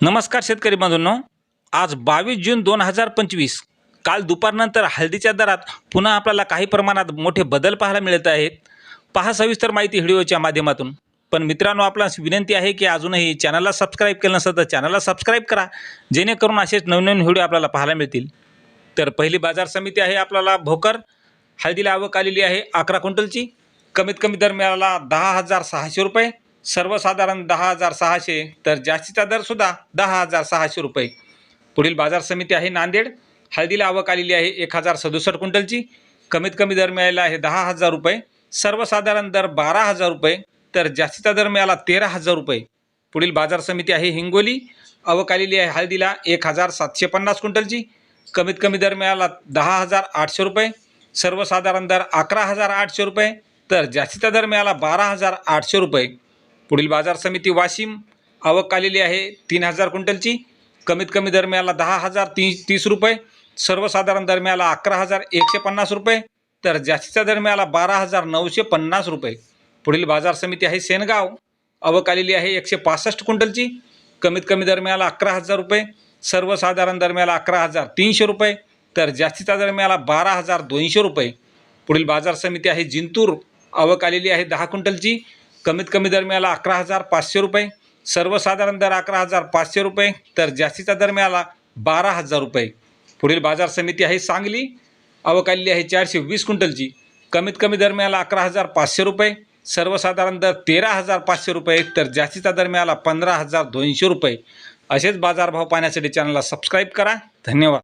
नमस्कार शेतकरी बांधवांनो आज बावीस जून दोन हजार पंचवीस. काल दुपारनंतर हळदीच्या दरात पुन्हा आपल्याला काही प्रमाणात मोठे बदल पाहायला मिळत आहेत. पहा सविस्तर माहिती व्हिडिओच्या माध्यमातून. पण मित्रांनो आपल्यास विनंती आहे की अजूनही चॅनलला सबस्क्राईब केलं नसेल तर चॅनलला सबस्क्राईब करा. जेणेकरून असेच नवनवीन व्हिडिओ आपल्याला पाहायला मिळतील. तर पहिली बाजार समिती आहे आपल्याला भोकर. हळदीला आवक आलेली आहे अकरा क्विंटलची. कमीत कमी दर मिळाला दहा हजार सहाशे रुपये. सर्वसाधारण दहा हजार सहाशे तर जास्तीचा दरसुद्धा दहा हजार सहाशे रुपये. पुढील बाजार समिती आहे नांदेड. हळदीला आवक आलेली आहे एक हजार सदुसष्ट क्विंटलची. कमीत कमी दर मिळाला आहे दहा हजार रुपये. सर्वसाधारण दर बारा हजार रुपये तर जास्तीचा दर मिळाला तेरा हजार रुपये. पुढील बाजार समिती आहे हिंगोली. आवक आलेली आहे हळदीला एक हजार सातशे पन्नास क्विंटलची. कमीत कमी दर मिळाला दहा हजार आठशे रुपये. सर्वसाधारण दर अकरा हजार आठशे रुपये तर जास्तीचा दर मिळाला बारा हजार आठशे रुपये. पुढील बाजार समिती वाशिम आवक आलेली आहे तीन हजार क्विंटलची. कमीत कमी दरम्याला दहा हजार ती तीस रुपये. सर्वसाधारण दरम्याला अकरा हजार एकशे पन्नास रुपये. तर जास्तीचा दरम्याला बारा हजार नऊशे पन्नास रुपये. पुढील बाजार समिती आहे सेनगाव. आवक आलेली आहे एकशे पासष्ट क्विंटलची. कमीत कमी दरम्याला अकरा हजार रुपये. सर्वसाधारण दरम्याला अकरा हजार तीनशे रुपये. तर जास्तीचा दरम्याला बारा हजार दोनशे रुपये. पुढील बाजार समिती आहे जिंतूर. आवक आलेली आहे दहा क्विंटलची. कमीत कमी दर मिळाला अकरा हजार पाचशे रुपये. सर्वसाधारण दर अकरा हजार पाचशे रुपये तर जास्तीचा दर मिळाला बारा हजार रुपये. पुढील बाजार समिती आहे सांगली. अवकाली आहे चारशे वीस क्विंटलची. कमीत कमी दर मिळाला अकरा हजार पाचशे रुपये. सर्वसाधारण दर तेरा हजार पाचशे रुपये तर जास्तीचा दर मिळाला पंधरा हजार दोनशे रुपये. असेच बाजारभाव पाहण्यासाठी चॅनलला सबस्क्राईब करा. धन्यवाद.